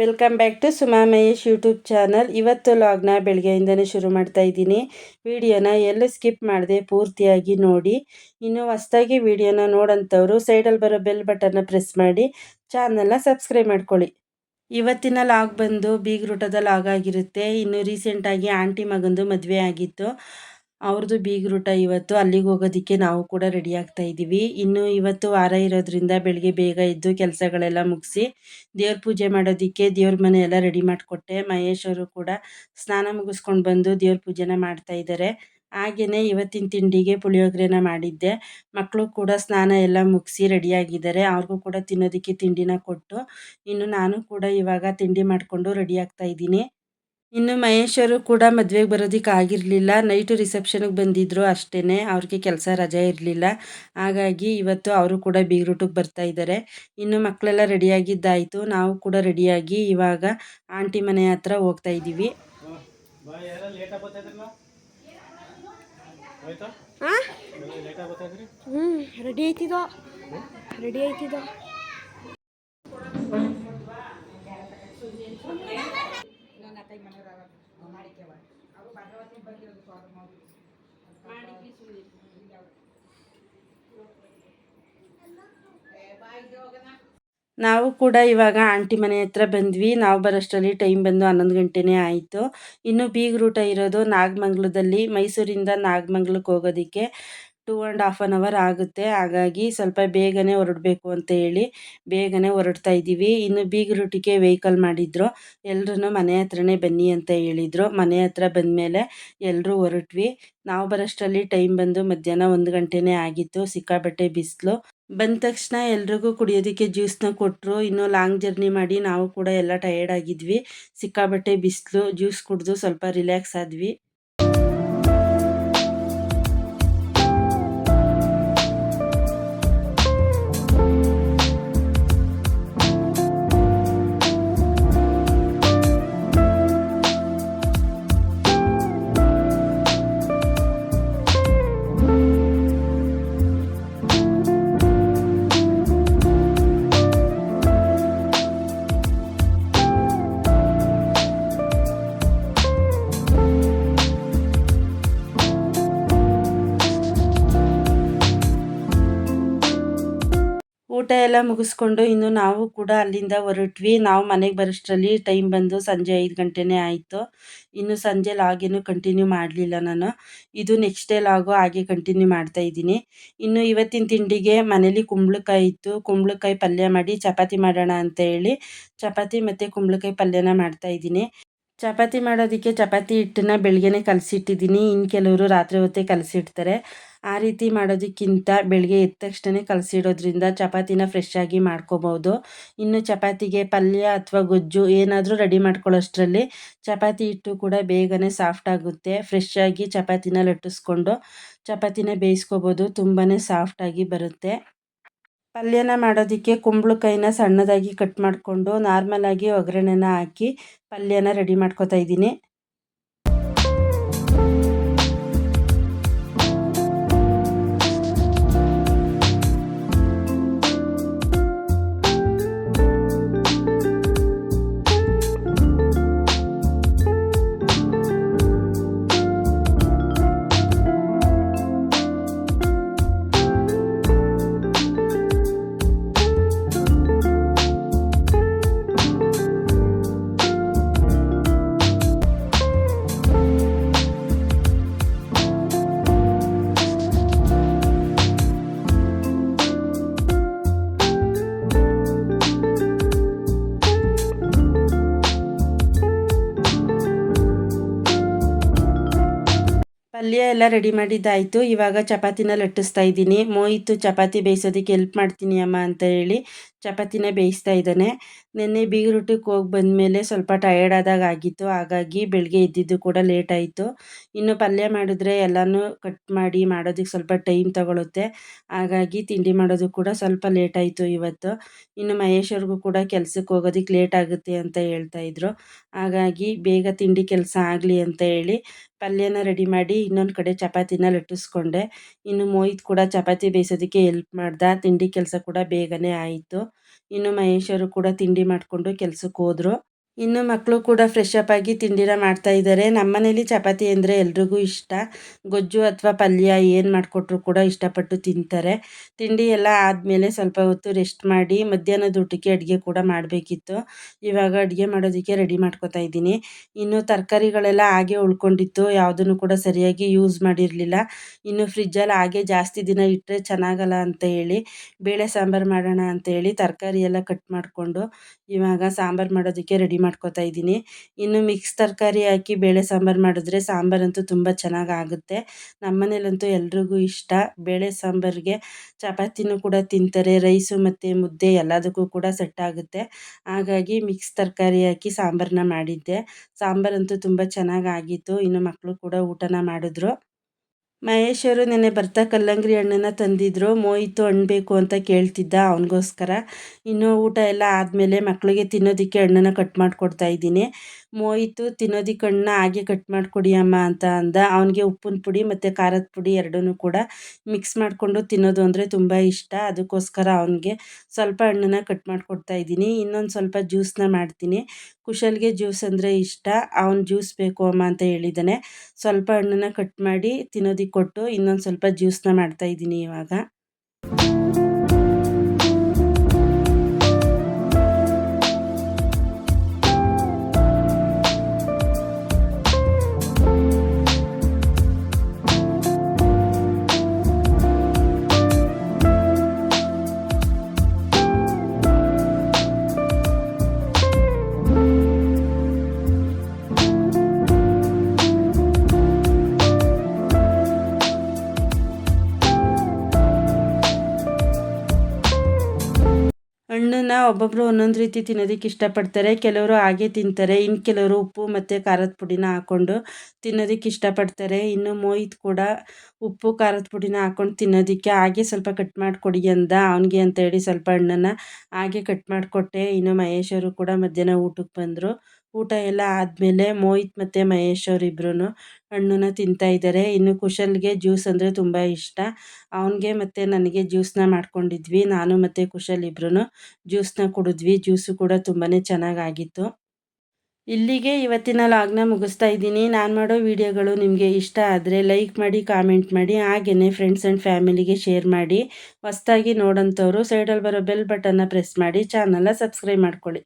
Welcome back to Suma Mahesh YouTube channel ಇವತ್ತು ಲಾಗ್ನ ಬೆಳಗ್ಗೆಯಿಂದನೇ ಶುರು ಮಾಡ್ತಾ ಇದ್ದೀನಿ. ವಿಡಿಯೋನ ಎಲ್ಲೂ ಸ್ಕಿಪ್ ಮಾಡದೆ ಪೂರ್ತಿಯಾಗಿ ನೋಡಿ. ಇನ್ನು ಹೊಸ್ದಾಗಿ ವಿಡಿಯೋನ ನೋಡೋಂಥವ್ರು ಸೈಡಲ್ಲಿ ಬರೋ ಬೆಲ್ ಬಟನ್ನ ಪ್ರೆಸ್ ಮಾಡಿ ಚಾನಲ್ನ ಸಬ್ಸ್ಕ್ರೈಬ್ ಮಾಡ್ಕೊಳ್ಳಿ. ಇವತ್ತಿನ ಲಾಗ್ ಬಂದು ಬೀಗ್ರೂಟದ ಲಾಗ್ ಆಗಿರುತ್ತೆ. ಇನ್ನು ರೀಸೆಂಟಾಗಿ ಆಂಟಿ ಮಗಂದು ಮದುವೆ ಆಗಿತ್ತು. ಅವ್ರದ್ದು ಬೀಗ್ರೂಟ ಇವತ್ತು ಅಲ್ಲಿಗೆ ಹೋಗೋದಕ್ಕೆ ನಾವು ಕೂಡ ರೆಡಿ ಆಗ್ತಾ ಇದ್ದೀವಿ. ಇನ್ನು ಇವತ್ತು ವಾರ ಇರೋದ್ರಿಂದ ಬೆಳಗ್ಗೆ ಬೇಗ ಎದ್ದು ಕೆಲಸಗಳೆಲ್ಲ ಮುಗಿಸಿ ದೇವ್ರ ಪೂಜೆ ಮಾಡೋದಕ್ಕೆ ದೇವ್ರ ಮನೆ ಎಲ್ಲ ರೆಡಿ ಮಾಡಿಕೊಟ್ಟೆ. ಮಹೇಶ್ ಅವರು ಕೂಡ ಸ್ನಾನ ಮುಗಿಸ್ಕೊಂಡು ಬಂದು ದೇವ್ರ ಪೂಜೆನ ಮಾಡ್ತಾ ಇದ್ದಾರೆ. ಹಾಗೆಯೇ ಇವತ್ತಿನ ತಿಂಡಿಗೆ ಪುಳಿಯೋಗರೆನ ಮಾಡಿದ್ದೆ. ಮಕ್ಕಳು ಕೂಡ ಸ್ನಾನ ಎಲ್ಲ ಮುಗಿಸಿ ರೆಡಿಯಾಗಿದ್ದಾರೆ ಅವ್ರಿಗೂ ಕೂಡ ತಿನ್ನೋದಕ್ಕೆ ತಿಂಡಿನ ಕೊಟ್ಟು ಇನ್ನು ನಾನು ಕೂಡ ಇವಾಗ ತಿಂಡಿ ಮಾಡಿಕೊಂಡು ರೆಡಿ ಆಗ್ತಾ ಇದ್ದೀನಿ. ಇನ್ನು ಮಹೇಶರು ಕೂಡ ಮದುವೆಗೆ ಬರೋದಕ್ಕೆ ಆಗಿರಲಿಲ್ಲ. ನೈಟು ರಿಸೆಪ್ಷನ್ಗೆ ಬಂದಿದ್ದರು ಅಷ್ಟೇ ಅವ್ರಿಗೆ ಕೆಲಸ ರಜೆ ಇರಲಿಲ್ಲ. ಹಾಗಾಗಿ ಇವತ್ತು ಅವರು ಕೂಡ ಬೀಗ್ರೂಟಿಗೆ ಬರ್ತಾ ಇದ್ದಾರೆ ಇನ್ನು ಮಕ್ಕಳೆಲ್ಲ ರೆಡಿಯಾಗಿದ್ದಾಯಿತು. ನಾವು ಕೂಡ ರೆಡಿಯಾಗಿ ಇವಾಗ ಆಂಟಿ ಮನೆ ಹತ್ರ ಹೋಗ್ತಾ ಇದ್ದೀವಿ ಹ್ಞೂ ರೆಡಿ ಆಯ್ತಿದ್ದೋ ರೆಡಿ ಆಯ್ತಿದ್ದೋ ನಾವು ಕೂಡ ಇವಾಗ ಆಂಟಿ ಮನೆ ಹತ್ರ ಬಂದ್ವಿ. ನಾವು ಬರೋಷ್ಟರಲ್ಲಿ ಟೈಮ್ ಬಂದು ಹನ್ನೊಂದು ಗಂಟೆನೇ ಆಯಿತು. ಇನ್ನು ಬೀಗ್ರೂಟ ಇರೋದು ನಾಗಮಂಗ್ಲದಲ್ಲಿ ಮೈಸೂರಿಂದ ನಾಗಮಂಗ್ಲಕ್ಕೆ ಹೋಗೋದಕ್ಕೆ. Two and half an hour ಆಗುತ್ತೆ. ಹಾಗಾಗಿ ಸ್ವಲ್ಪ ಬೇಗನೆ ಹೊರಡಬೇಕು ಅಂತ ಹೇಳಿ ಬೇಗನೆ ಹೊರಡ್ತಾ ಇದ್ದೀವಿ. ಇನ್ನು ಬೀಗ್ರೂಟಿಗೆ ವೆಹಿಕಲ್ ಮಾಡಿದ್ರು. ಎಲ್ಲರೂ ಮನೆ ಹತ್ರನೇ ಬನ್ನಿ ಅಂತ ಹೇಳಿದರು. ಮನೆ ಹತ್ರ ಬಂದಮೇಲೆ ಎಲ್ಲರೂ ಹೊರಟ್ವಿ. ನಾವು ಬರೋಷ್ಟರಲ್ಲಿ ಟೈಮ್ ಬಂದು ಮಧ್ಯಾಹ್ನ ಒಂದು ಗಂಟೆನೇ ಆಗಿತ್ತು. ಸಿಕ್ಕಾಪಟ್ಟೆ ಬಿಸಿಲು. ಬಂದ ತಕ್ಷಣ ಎಲ್ರಿಗೂ ಕುಡಿಯೋದಕ್ಕೆ ಜ್ಯೂಸ್ನ ಕೊಟ್ಟರು ಇನ್ನೂ ಲಾಂಗ್ ಜರ್ನಿ ಮಾಡಿ ನಾವು ಕೂಡ ಎಲ್ಲ ಟಯರ್ಡ್ ಆಗಿದ್ವಿ. ಸಿಕ್ಕಾಬಟ್ಟೆ ಬಿಸಿಲು. ಜ್ಯೂಸ್ ಕುಡಿದು ಸ್ವಲ್ಪ ರಿಲ್ಯಾಕ್ಸ್ ಆದ್ವಿ. ಊಟ ಎಲ್ಲ ಮುಗಿಸ್ಕೊಂಡು ಇನ್ನು ನಾವು ಕೂಡ ಅಲ್ಲಿಂದ ಹೊರಟ್ವಿ. ನಾವು ಮನೆಗೆ ಬರೋಷ್ಟರಲ್ಲಿ ಟೈಮ್ ಬಂದು ಸಂಜೆ ಐದು ಗಂಟೆನೇ ಆಯಿತು. ಇನ್ನು ಸಂಜೆ ಲಾಗೇನು ಕಂಟಿನ್ಯೂ ಮಾಡಲಿಲ್ಲ ನಾನು. ಇದು ನೆಕ್ಸ್ಟ್ ಡೇ ಲಾಗು ಹಾಗೆ ಕಂಟಿನ್ಯೂ ಮಾಡ್ತಾ ಇದ್ದೀನಿ. ಇನ್ನು ಇವತ್ತಿನ ತಿಂಡಿಗೆ ಮನೇಲಿ ಕುಂಬಳಕಾಯಿ ಇತ್ತು. ಕುಂಬಳಕಾಯಿ ಪಲ್ಯ ಮಾಡಿ ಚಪಾತಿ ಮಾಡೋಣ ಅಂತ ಹೇಳಿ ಚಪಾತಿ ಮತ್ತು ಕುಂಬಳಕಾಯಿ ಪಲ್ಯನ ಮಾಡ್ತಾ ಇದ್ದೀನಿ. ಚಪಾತಿ ಮಾಡೋದಕ್ಕೆ ಚಪಾತಿ ಹಿಟ್ಟನ್ನ ಬೆಳಗ್ಗೆನೇ ಕಲಸಿಟ್ಟಿದ್ದೀನಿ. ಇನ್ನು ಕೆಲವರು ರಾತ್ರಿ ಹೊತ್ತೇ ಕಲಸಿಡ್ತಾರೆ. ಆ ರೀತಿ ಮಾಡೋದಕ್ಕಿಂತ ಬೆಳಗ್ಗೆ ಎದ್ದ ತಕ್ಷಣ ಕಲಸಿಡೋದ್ರಿಂದ ಚಪಾತಿನ ಫ್ರೆಶ್ ಆಗಿ ಮಾಡ್ಕೋಬೋದು. ಇನ್ನು ಚಪಾತಿಗೆ ಪಲ್ಯ ಅಥವಾ ಗೊಜ್ಜು ಏನಾದರೂ ರೆಡಿ ಮಾಡ್ಕೊಳ್ಳೋಷ್ಟರಲ್ಲಿ ಚಪಾತಿ ಹಿಟ್ಟು ಕೂಡ ಬೇಗನೆ ಸಾಫ್ಟ್ ಆಗುತ್ತೆ. ಫ್ರೆಶ್ ಆಗಿ ಚಪಾತಿನ ಲಟ್ಟಿಸ್ಕೊಂಡು ಚಪಾತಿನ ಬೇಯಿಸ್ಕೋಬೋದು. ತುಂಬಾ ಸಾಫ್ಟಾಗಿ ಬರುತ್ತೆ. ಪಲ್ಯನ ಮಾಡೋದಕ್ಕೆ ಕುಂಬಳಕಾಯಿನ ಸಣ್ಣದಾಗಿ ಕಟ್ ಮಾಡಿಕೊಂಡು ನಾರ್ಮಲಾಗಿ ಒಗ್ಗರಣೆನ ಹಾಕಿ ಪಲ್ಯನ ರೆಡಿ ಮಾಡ್ಕೊತಾ ಇದ್ದೀನಿ. ಪಲ್ಯ ಎಲ್ಲ ರೆಡಿ ಮಾಡಿದ್ದಾಯಿತು. ಇವಾಗ ಚಪಾತಿನ ಲಟ್ಟಿಸ್ತಾ ಇದ್ದೀನಿ. ಮೋಯಿತು ಚಪಾತಿ ಬೇಯಿಸೋದಕ್ಕೆ ಹೆಲ್ಪ್ ಮಾಡ್ತೀನಿ ಅಮ್ಮ ಅಂತ ಹೇಳಿ. ಚಪಾತಿನೇ ಬೇಯಿಸ್ತಾ ಇದ್ದಾನೆ. ನಿನ್ನೆ ರೊಟ್ಟಿಗೆ ಹೋಗಿ ಬಂದಮೇಲೆ ಸ್ವಲ್ಪ ಟಯರ್ಡ್ ಆದಾಗ ಆಗಿತ್ತು. ಹಾಗಾಗಿ ಬೆಳಗ್ಗೆ ಇದ್ದಿದ್ದು ಕೂಡ ಲೇಟ್ ಆಯಿತು. ಇನ್ನು ಪಲ್ಯ ಮಾಡಿದ್ರೆ ಎಲ್ಲನೂ ಕಟ್ ಮಾಡಿ ಮಾಡೋದಕ್ಕೆ ಸ್ವಲ್ಪ ಟೈಮ್ ತಗೊಳುತ್ತೆ. ಹಾಗಾಗಿ ತಿಂಡಿ ಮಾಡೋದು ಕೂಡ ಸ್ವಲ್ಪ ಲೇಟ್ ಆಯಿತು ಇವತ್ತು. ಇನ್ನು ಮಹೇಶ್ವರ್ಗೂ ಕೂಡ ಕೆಲ್ಸಕ್ಕೆ ಹೋಗೋದಕ್ಕೆ ಲೇಟ್ ಆಗುತ್ತೆ ಅಂತ ಹೇಳ್ತಾ ಇದ್ರು. ಹಾಗಾಗಿ ಬೇಗ ತಿಂಡಿ ಕೆಲಸ ಆಗಲಿ ಅಂತ ಹೇಳಿ ಪಲ್ಯನ ರೆಡಿ ಮಾಡಿ ಇನ್ನೊಂದು ಕಡೆ ಚಪಾತಿನ ಲಟ್ಟಿಸ್ಕೊಂಡೆ. ಇನ್ನು ಮೋಹಿತ್ ಕೂಡ ಚಪಾತಿ ಬೇಯಿಸೋದಕ್ಕೆ ಹೆಲ್ಪ್ ಮಾಡ್ದ. ತಿಂಡಿ ಕೆಲಸ ಕೂಡ ಬೇಗನೆ ಆಯಿತು. ಇನ್ನು ಮಹೇಶರು ಕೂಡ ತಿಂಡಿ ಮಾಡಿಕೊಂಡು ಕೆಲ್ಸಕ್ಕೆ ಹೋದರು ಇನ್ನು ಮಕ್ಕಳು ಕೂಡ ಫ್ರೆಶ್ ಅಪ್ ಆಗಿ ತಿಂಡಿನ ಮಾಡ್ತಾ ಇದ್ದಾರೆ ನಮ್ಮನೇಲಿ ಚಪಾತಿ ಅಂದರೆ ಎಲ್ರಿಗೂ ಇಷ್ಟ. ಗೊಜ್ಜು ಅಥವಾ ಪಲ್ಯ ಏನು ಮಾಡಿಕೊಟ್ರು ಕೂಡ ಇಷ್ಟಪಟ್ಟು ತಿಂತಾರೆ. ತಿಂಡಿ ಎಲ್ಲ ಆದಮೇಲೆ ಸ್ವಲ್ಪ ಹೊತ್ತು ರೆಸ್ಟ್ ಮಾಡಿ ಮಧ್ಯಾಹ್ನದ ಊಟಕ್ಕೆ ಅಡುಗೆ ಕೂಡ ಮಾಡಬೇಕಿತ್ತು. ಇವಾಗ ಅಡುಗೆ ಮಾಡೋದಕ್ಕೆ ರೆಡಿ ಮಾಡ್ಕೊತಾ ಇದ್ದೀನಿ. ಇನ್ನು ತರಕಾರಿಗಳೆಲ್ಲ ಹಾಗೆ ಉಳ್ಕೊಂಡಿತ್ತು. ಯಾವುದನ್ನು ಕೂಡ ಸರಿಯಾಗಿ ಯೂಸ್ ಮಾಡಿರಲಿಲ್ಲ. ಇನ್ನು ಫ್ರಿಜ್ಜಲ್ಲಿ ಹಾಗೆ ಜಾಸ್ತಿ ದಿನ ಇಟ್ಟರೆ ಚೆನ್ನಾಗಲ್ಲ ಅಂತ ಹೇಳಿ, ಬೇಳೆ ಸಾಂಬಾರು ಮಾಡೋಣ ಅಂತ ಹೇಳಿ ತರಕಾರಿ ಎಲ್ಲ ಕಟ್ ಮಾಡಿಕೊಂಡು ಇವಾಗ ಸಾಂಬಾರು ಮಾಡೋದಕ್ಕೆ ರೆಡಿ ಮಾಡ್ಕೊತಾ ಇದ್ದೀನಿ. ಇನ್ನು ಮಿಕ್ಸ್ ತರಕಾರಿ ಹಾಕಿ ಬೇಳೆ ಸಾಂಬಾರು ಮಾಡಿದ್ರೆ ಸಾಂಬಾರಂತೂ ತುಂಬ ಚೆನ್ನಾಗಿ ಆಗುತ್ತೆ. ನಮ್ಮನೇಲಂತೂ ಎಲ್ರಿಗೂ ಇಷ್ಟ. ಬೇಳೆ ಸಾಂಬಾರಿಗೆ ಚಪಾತಿನೂ ಕೂಡ ತಿಂತಾರೆ. ರೈಸು ಮತ್ತು ಮುದ್ದೆ ಎಲ್ಲದಕ್ಕೂ ಕೂಡ ಸೆಟ್ ಆಗುತ್ತೆ. ಹಾಗಾಗಿ ಮಿಕ್ಸ್ ತರಕಾರಿ ಹಾಕಿ ಸಾಂಬಾರನ್ನ ಮಾಡಿದ್ದೆ. ಸಾಂಬಾರಂತೂ ತುಂಬ ಚೆನ್ನಾಗಿ ಆಗಿತ್ತು. ಇನ್ನು ಮಕ್ಕಳು ಕೂಡ ಊಟನ ಮಾಡಿದ್ರು. ಮಹೇಶ್ ನೆನೆ ಬರ್ತಾ ಕಲ್ಲಂಗಡಿ ಹಣ್ಣನ್ನು ತಂದಿದ್ರು ಮೋಯಿತು ಹಣ್ಣು ಬೇಕು ಅಂತ ಕೇಳ್ತಿದ್ದ ಅವನಿಗೋಸ್ಕರ. ಇನ್ನೂ ಊಟ ಎಲ್ಲ ಆದಮೇಲೆ ಮಕ್ಕಳಿಗೆ ತಿನ್ನೋದಕ್ಕೆ ಹಣ್ಣನ್ನು ಕಟ್ ಮಾಡಿಕೊಡ್ತಾ ಇದ್ದೀನಿ. ಮೋಯಿತು ತಿನ್ನೋದಕ್ಕೆ ಹಣ್ಣನ್ನ ಹಾಗೆ ಕಟ್ ಮಾಡಿಕೊಡಿ ಅಮ್ಮ ಅಂತ ಅಂದ. ಅವನಿಗೆ ಉಪ್ಪಿನ ಪುಡಿ ಮತ್ತು ಖಾರದ ಪುಡಿ ಎರಡೂ ಕೂಡ ಮಿಕ್ಸ್ ಮಾಡಿಕೊಂಡು ತಿನ್ನೋದು ಅಂದರೆ ತುಂಬ ಇಷ್ಟ. ಅದಕ್ಕೋಸ್ಕರ ಅವನಿಗೆ ಸ್ವಲ್ಪ ಹಣ್ಣನ್ನು ಕಟ್ ಮಾಡಿಕೊಡ್ತಾ ಇದ್ದೀನಿ. ಇನ್ನೊಂದು ಸ್ವಲ್ಪ ಜ್ಯೂಸನ್ನ ಮಾಡ್ತೀನಿ. ಕುಶಲ್ಗೆ ಜ್ಯೂಸ್ ಅಂದರೆ ಇಷ್ಟ. ಅವನು ಜ್ಯೂಸ್ ಬೇಕು ಅಮ್ಮ ಅಂತ ಹೇಳಿದ್ದಾನೆ ಸ್ವಲ್ಪ ಹಣ್ಣನ್ನು ಕಟ್ ಮಾಡಿ ತಿನ್ನೋದಕ್ಕೆ ಕೊಟ್ಟು ಇನ್ನೊಂದು ಸ್ವಲ್ಪ ಜ್ಯೂಸ್ನ ಮಾಡ್ತಾ ಇದ್ದೀನಿ ಇವಾಗ. ಒಬ್ಬೊಬ್ಬರು ಒಂದೊಂದು ರೀತಿ ತಿನ್ನೋದಕ್ಕೆ ಇಷ್ಟಪಡ್ತಾರೆ. ಕೆಲವರು ಹಾಗೆ ತಿಂತಾರೆ. ಇನ್ನು ಕೆಲವರು ಉಪ್ಪು ಮತ್ತು ಖಾರದ ಪುಡಿನ ಹಾಕ್ಕೊಂಡು ತಿನ್ನೋದಕ್ಕೆ ಇಷ್ಟಪಡ್ತಾರೆ. ಇನ್ನು ಮೋಹಿತ್ ಕೂಡ ಉಪ್ಪು, ಖಾರದ ಪುಡಿನ ಹಾಕ್ಕೊಂಡು ತಿನ್ನೋದಕ್ಕೆ ಹಾಗೆ ಸ್ವಲ್ಪ ಕಟ್ ಮಾಡಿಕೊಡಿ ಅಂದ. ಅವನಿಗೆ ಅಂತ ಹೇಳಿ ಸ್ವಲ್ಪ ಹಣ್ಣನ್ನು ಹಾಗೆ ಕಟ್ ಮಾಡಿಕೊಟ್ಟೆ. ಇನ್ನು ಮಹೇಶ್ ಅವರು ಕೂಡ ಮಧ್ಯಾಹ್ನ ಊಟಕ್ಕೆ ಬಂದರು. ಊಟ ಎಲ್ಲ ಆದಮೇಲೆ ಮೋಹಿತ್ ಮತ್ತು ಮಹೇಶ್ ಅವರಿಬ್ರು ಹಣ್ಣನ್ನ ತಿಂತಾ ಇದ್ದಾರೆ ಇನ್ನು ಕುಶಲ್ಗೆ ಜ್ಯೂಸ್ ಅಂದರೆ ತುಂಬ ಇಷ್ಟ. ಅವನಿಗೆ ಮತ್ತು ನನಗೆ ಜ್ಯೂಸನ್ನ ಮಾಡ್ಕೊಂಡಿದ್ವಿ. ನಾನು ಮತ್ತು ಕುಶಲ್ ಇಬ್ರು ಜ್ಯೂಸನ್ನ ಕುಡಿದ್ವಿ. ಜ್ಯೂಸು ಕೂಡ ತುಂಬಾ ಚೆನ್ನಾಗಾಗಿತ್ತು. ಇಲ್ಲಿಗೆ ಇವತ್ತಿನ ಲಾಗ್ನ ಮುಗಿಸ್ತಾ ಇದ್ದೀನಿ. ನಾನು ಮಾಡೋ ವಿಡಿಯೋಗಳು ನಿಮಗೆ ಇಷ್ಟ ಆದರೆ ಲೈಕ್ ಮಾಡಿ ಕಾಮೆಂಟ್ ಮಾಡಿ ಹಾಗೆಯೇ ಫ್ರೆಂಡ್ಸ್ ಆ್ಯಂಡ್ ಫ್ಯಾಮಿಲಿಗೆ ಶೇರ್ ಮಾಡಿ. ಹೊಸ್ದಾಗಿ ನೋಡೋಂಥವ್ರು ಸೈಡಲ್ಲಿ ಬರೋ ಬೆಲ್ ಬಟನ್ನ ಪ್ರೆಸ್ ಮಾಡಿ. ಚಾನಲ್ನ ಸಬ್ಸ್ಕ್ರೈಬ್ ಮಾಡ್ಕೊಳ್ಳಿ.